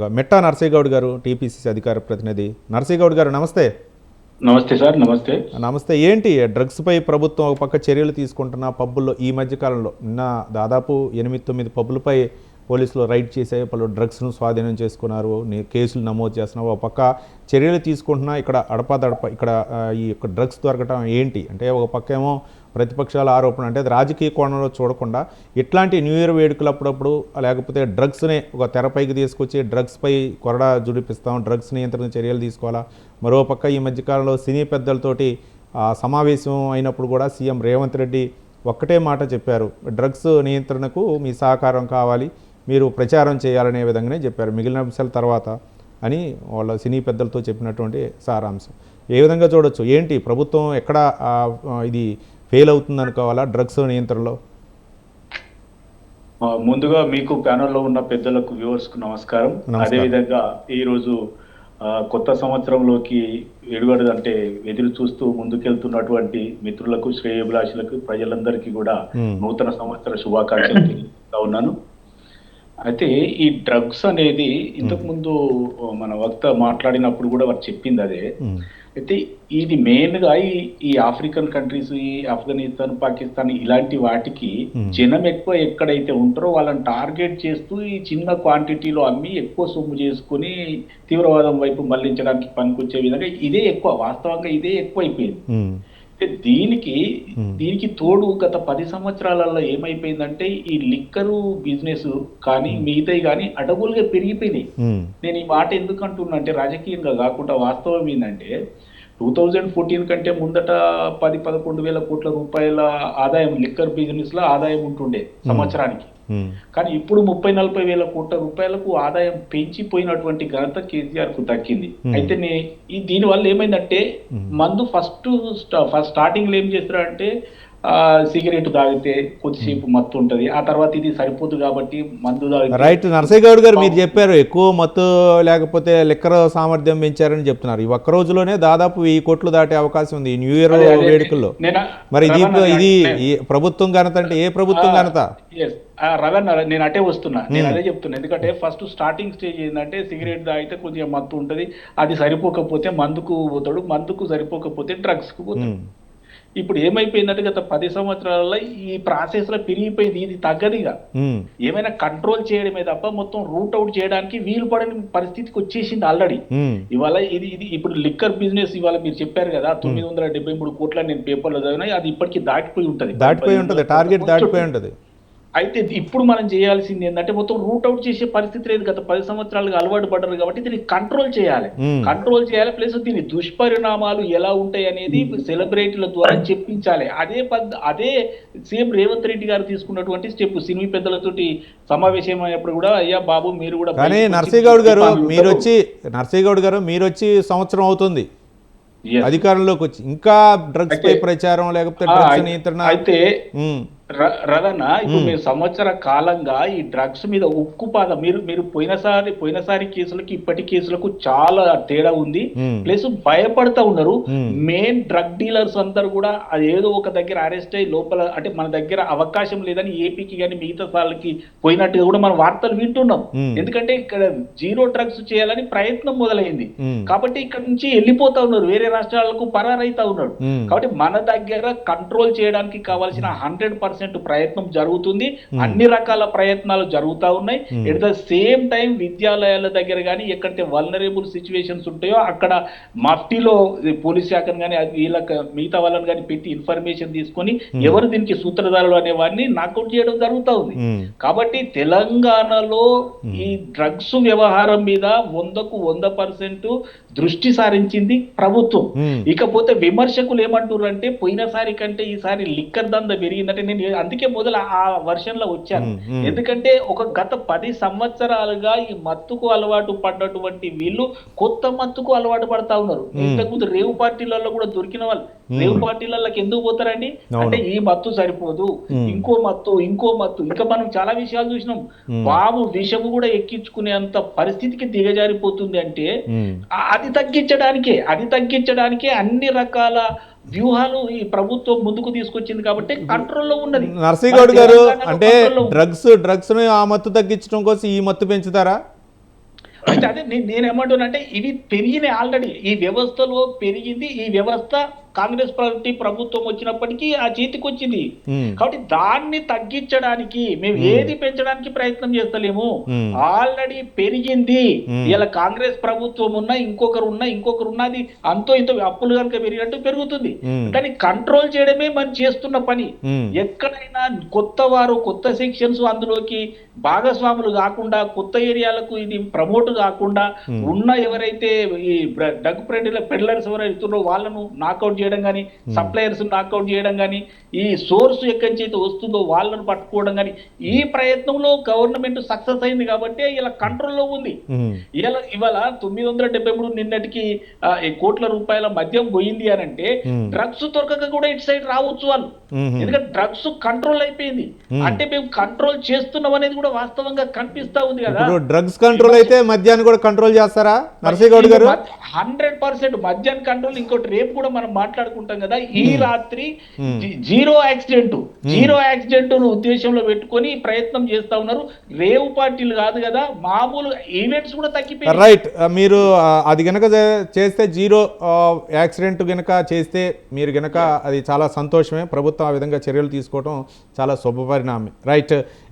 మెట్టా నర్సయ్యగౌడ్ గారు టీపీసీసీ అధికార ప్రతినిధి. నర్సయ్యగౌడ్ గారు నమస్తే. నమస్తే సార్ నమస్తే. నమస్తే. ఏంటి డ్రగ్స్పై ప్రభుత్వం ఒక పక్క చర్యలు తీసుకుంటున్న పబ్బుల్లో ఈ మధ్య కాలంలో నిన్న దాదాపు ఎనిమిది తొమ్మిది పబ్బులపై పోలీసులు రైడ్ చేసే పలు డ్రగ్స్ను స్వాధీనం చేసుకున్నారు. కేసులు నమోదు చేస్తున్నారు ఒక పక్క చర్యలు తీసుకుంటున్నా ఇక్కడ అడపాదడప ఇక్కడ ఈ యొక్క డ్రగ్స్ దొరకటం ఏంటి? అంటే ఒక పక్క ఏమో ప్రతిపక్షాల ఆరోపణ అంటే అది రాజకీయ కోణంలో చూడకుండా ఇట్లాంటి న్యూ ఇయర్ వేడుకలు అప్పుడప్పుడు లేకపోతే డ్రగ్స్ని ఒక తెరపైకి తీసుకొచ్చి డ్రగ్స్పై కొరడా జుడిపిస్తాం డ్రగ్స్ నియంత్రణ చర్యలు తీసుకోవాలా? మరో పక్క ఈ మధ్యకాలంలో సినీ పెద్దలతోటి సమావేశం అయినప్పుడు కూడా సీఎం రేవంత్ రెడ్డి ఒక్కటే మాట చెప్పారు. డ్రగ్స్ నియంత్రణకు మీ సహకారం కావాలి మీరు ప్రచారం చేయాలనే విధంగానే చెప్పారు. మిగిలిన అంశాల తర్వాత అని వాళ్ళ సినీ పెద్దలతో చెప్పినటువంటి సారాంశం. ఏ విధంగా చూడొచ్చు? ఏంటి? ప్రభుత్వం ఎక్కడ ఇది ఫెయిల్ అవుతుంది అనుకోవాలా డ్రగ్స్ నియంత్రణలో ముందుగా మీకు ప్యానెల్లో ఉన్న పెద్దలకు వ్యూవర్స్కు నమస్కారం. అదేవిధంగా ఈ రోజు ఆ, కొత్త సంవత్సరంలోకి ఎడుగడు అంటే ఎదురు చూస్తూ ముందుకెళ్తున్నటువంటి మిత్రులకు శ్రేయభిలాషులకు ప్రజలందరికీ కూడా. నూతన సంవత్సర శుభాకాంక్షలు ఉన్నాను అయితే ఈ డ్రగ్స్ అనేది ఇంతకు ముందు మన వక్త మాట్లాడినప్పుడు కూడా వారు చెప్పింది అదే. అయితే ఇది మెయిన్గా ఈ ఆఫ్రికన్ కంట్రీస్ ఈ ఆఫ్ఘనిస్తాన్ పాకిస్తాన్ ఇలాంటి వాటికి. జనం ఎక్కువ ఎక్కడైతే ఉంటారో వాళ్ళని టార్గెట్ చేస్తూ ఈ చిన్న క్వాంటిటీలో అమ్మి ఎక్కువ సొమ్ము చేసుకుని తీవ్రవాదం వైపు మళ్ళించడానికి పనికొచ్చే విధంగా ఇదే ఎక్కువ వాస్తవంగా ఇదే ఎక్కువ అయిపోయింది దీనికి. దీనికి తోడు గత పది సంవత్సరాలలో ఏమైపోయిందంటే ఈ లిక్కరు బిజినెస్ కానీ మిగతాయి కానీ అడవులుగా పెరిగిపోయినాయి. నేను ఈ మాట ఎందుకు అంటున్నా అంటే రాజకీయంగా కాకుండా వాస్తవం ఏంటంటే టూ థౌజండ్ ఫోర్టీన్ కంటే ముందట పది పదకొండు వేల కోట్ల రూపాయల ఆదాయం లిక్కర్ బిజినెస్లో ఆదాయం ఉంటుండే సంవత్సరానికి కానీ ఇప్పుడు ముప్పై నలభై వేల కోట్ల రూపాయలకు ఆదాయం పెంచిపోయినటువంటి ఘనత కేసీఆర్కు దక్కింది. అయితే దీని వల్ల ఏమైందంటే. మందు ఫస్ట్ ఫస్ట్ స్టార్టింగ్లో ఏం చేస్తారంటే సిగరెట్ తాగితే కొద్దిసేపు మత్తు ఉంటది. ఆ తర్వాత ఇది సరిపోదు కాబట్టి మందు రైట్ నరసయ్య గౌడ్ గారు మీరు చెప్పారు ఎక్కువ మత్తు లేకపోతే లిక్కర్ సామర్థ్యం పెంచారని చెప్తున్నారు. ఈ ఒక్క రోజులోనే దాదాపు వెయ్యి కోట్లు దాటే అవకాశం ఉంది. New year. వేడుకల్లో. మరి ఇది ఇది ప్రభుత్వం ఘనత అంటే ఏ ప్రభుత్వం ఘనత? రవణ నేను అటే వస్తున్నా. నేను Hmm. అదే చెప్తున్నా. ఎందుకంటే ఫస్ట్ స్టార్టింగ్ స్టేజ్ ఏంటంటే సిగరెట్ తాగితే కొంచెం మత్తు ఉంటది. అది సరిపోకపోతే మందుకు పోతాడు. మందుకు సరిపోకపోతే డ్రగ్స్కు పోతాడు. ఉమ్, ఇప్పుడు ఏమైపోయిందంటే గత పది సంవత్సరాలలో ఈ ప్రాసెస్లో పెరిగిపోయింది ఇది తగ్గదిగా ఏమైనా కంట్రోల్ చేయడమే తప్ప మొత్తం రూట్ అవుట్ చేయడానికి వీలు పడని పరిస్థితికి వచ్చేసింది ఆల్రెడీ ఇవాళ ఇది ఇది ఇప్పుడు లిక్కర్ బిజినెస్ ఇవాళ మీరు చెప్పారు కదా తొమ్మిది వందల డెబ్బై మూడు కోట్ల నేను పేపర్లో చదివినా అది ఇప్పటికీ దాటిపోయి ఉంటది. దాటిపోయి ఉంటుంది టార్గెట్ దాటిపోయి ఉంటుంది. అయితే ఇప్పుడు మనం చేయాల్సింది ఏంటంటే మొత్తం రూట్ అవుట్ చేసే పరిస్థితి లేదు గత పది సంవత్సరాలుగా అలవాటు పడ్డారు కాబట్టి దీన్ని కంట్రోల్ చేయాలి. Hmm. కంట్రోల్ చేయాలి ప్లస్ దీని దుష్పరిణామాలు ఎలా ఉంటాయి అనేది సెలబ్రిటీల ద్వారా చెప్పించాలి. అదే పద్ అదే సీఎం రేవంత్ రెడ్డి గారు తీసుకున్నటువంటి స్టెప్ సినిమా పెద్దలతోటి సమావేశం అయినప్పుడు కూడా అయ్యా బాబు మీరు కూడా కానీ బయటకు వచ్చి నర్సయ్య గౌడ్ గారు. మీరు వచ్చి నర్సయ్య గౌడ్ గారు మీరు వచ్చి సంవత్సరం అవుతుంది. అధికారంలోకి వచ్చి. ఇంకా డ్రగ్స్ పై ప్రచారం లేకపోతే డ్రగ్స్ నియంత్రణ అయితే ర- రదన్న ఇప్పుడు. మీరు సంవత్సర కాలంగా ఈ డ్రగ్స్ మీద ఉక్కుపాద మీరు మీరు పోయినసారి పోయినసారి కేసులకి ఇప్పటి కేసులకు చాలా తేడా ఉంది. ప్లస్ భయపడతా ఉన్నారు. మెయిన్ డ్రగ్ డీలర్స్ అందరు కూడా అది ఏదో ఒక దగ్గర అరెస్ట్ అయ్యి లోపల అంటే మన దగ్గర అవకాశం లేదని ఏపీకి కానీ మిగతా సార్లకి పోయినట్టుగా కూడా మనం వార్తలు వింటున్నాం. ఎందుకంటే ఇక్కడ జీరో డ్రగ్స్ చేయాలని ప్రయత్నం మొదలైంది. కాబట్టి ఇక్కడ నుంచి వెళ్ళిపోతా ఉన్నారు వేరే రాష్ట్రాలకు పరారైతా ఉన్నాడు మ్మ్. కాబట్టి మన దగ్గర కంట్రోల్ చేయడానికి కావాల్సిన హండ్రెడ్ పర్సెంట్ ప్రయత్నం జరుగుతుంది. అన్ని రకాల ప్రయత్నాలు జరుగుతా ఉన్నాయి. Hmm. At the same time విద్యాలయాల దగ్గర కానీ ఎక్కడైతే వల్నరబుల్ సిచ్యువేషన్స్ ఉంటాయో అక్కడ మఫ్టీలో పోలీస్ శాఖను కానీ వీళ్ళకి మిగతా వాళ్ళని కానీ పెట్టి ఇన్ఫర్మేషన్ తీసుకొని ఎవరు దీనికి సూత్రధారులు అనే వారిని నాకౌట్ చేయడం జరుగుతా ఉంది. ఉమ్, కాబట్టి తెలంగాణలో ఈ డ్రగ్స్ వ్యవహారం మీద వందకు వంద పర్సెంట్ దృష్టి సారించింది ప్రభుత్వం. ఇకపోతే విమర్శకులు ఏమంటున్నారు అంటే పోయినసారి కంటే ఈసారి లిక్కర్ దంద పెరిగిందంటే నేను అందుకే మొదలు ఆ వర్షన్లో వచ్చాను. ఎందుకంటే ఒక గత పది సంవత్సరాలుగా ఈ మత్తుకు అలవాటు పడ్డటువంటి వీళ్ళు కొత్త మత్తుకు అలవాటు పడతా ఉన్నారు. ఇంతకుముందు రేవు పార్టీలలో కూడా దొరికిన వాళ్ళు రేవు పార్టీలలోకి ఎందుకు పోతారండి. అంటే ఈ మత్తు సరిపోదు. ఇంకో మత్తు ఇంకో మత్తు ఇంకా మనం చాలా విషయాలు చూసినాం. బాబు విషము కూడా ఎక్కించుకునేంత పరిస్థితికి దిగజారిపోతుంది అంటే అది తగ్గించడానికే అది తగ్గించడానికే అన్ని రకాల వ్యూహాలు ఈ ప్రభుత్వం ముందుకు తీసుకొచ్చింది కాబట్టి కంట్రోల్లో ఉన్నది నర్సయ్య గౌడ్ గారు అంటే. డ్రగ్స్ డ్రగ్స్ ఆ మత్తు తగ్గించడం కోసం ఈ మత్తు పెంచుతారా అయితే అదే నేను నేనేమంటున్నానంటే ఇవి పెరిగినాయి ఆల్రెడీ ఈ వ్యవస్థలో పెరిగింది ఈ వ్యవస్థ కాంగ్రెస్ పార్టీ ప్రభుత్వం వచ్చినప్పటికీ ఆ చేతికి వచ్చింది కాబట్టి దాన్ని తగ్గించడానికి మేము ఏది పెంచడానికి ప్రయత్నం చేస్తలేము. ఆల్రెడీ పెరిగింది. ఇలా కాంగ్రెస్ ప్రభుత్వం ఉన్నా ఇంకొకరు ఉన్నా ఇంకొకరు ఉన్నది అంతో ఇంతో అప్పులు కనుక పెరిగినట్టు పెరుగుతుంది. కానీ కంట్రోల్ చేయడమే మనం చేస్తున్న పని ఎక్కడైనా కొత్త వారు కొత్త సెక్షన్స్ అందులోకి భాగస్వాములు కాకుండా కొత్త ఏరియాలకు ఇది ప్రమోట్ కాకుండా. ఉన్న ఎవరైతే ఈ డగ్ పెడ్లర్ పెడ్లర్స్ ఎవరైతే ఉన్నారో వాళ్ళను నాకౌట్ చేయడం కానీ సప్లయర్స్ నాకౌట్ చేయడం కానీ ఈ సోర్స్ ఎక్కడి నుంచి అయితే వస్తుందో వాళ్ళను పట్టుకోవడం కానీ ఈ ప్రయత్నంలో గవర్నమెంట్ సక్సెస్ అయింది కాబట్టి ఇలా కంట్రోల్లో ఉంది. ఉమ్, ఇలా ఇవాళ తొమ్మిది వందల డెబ్బై మూడు నిన్నటికి కోట్ల రూపాయల మద్యం పోయింది అని అంటే Hmm. డ్రగ్స్ దొరకక కూడా ఇటు సైడ్ రావచ్చు వాళ్ళు. ఎందుకంటే డ్రగ్స్ కంట్రోల్ అయిపోయింది. Hmm. అంటే మేము కంట్రోల్ చేస్తున్నాం అనేది కూడా వాస్తవంగా కనిపిస్తా ఉంది కదా. డ్రగ్స్ కంట్రోల్ అయితే మద్యాన్ని కూడా కంట్రోల్ చేస్తారా? నరసింహగౌడ్ గారు? హండ్రెడ్ పర్సెంట్ మద్యాన్ని కంట్రోల్ ఇంకోటి రేపు కూడా మనం మాట్లాడుకుంటాం కదా ఈ రాత్రి Hmm. Zero accident zero accident ఉద్దేశంలో పెట్టుకొని ప్రయత్నం చేస్తా ఉన్నారు. రేవు పార్టీలు కాదు కదా మామూలు ఈవెంట్స్ కూడా తగ్గిపోయాయి రైట్ మీరు అది గనక చేస్తే జీరో యాక్సిడెంట్ గనక చేస్తే మీరు గనక అది చాలా సంతోషమే. ప్రభుత్వం ఆ విధంగా చర్యలు తీసుకోవడం చాలా శుభపరిణామం రైట్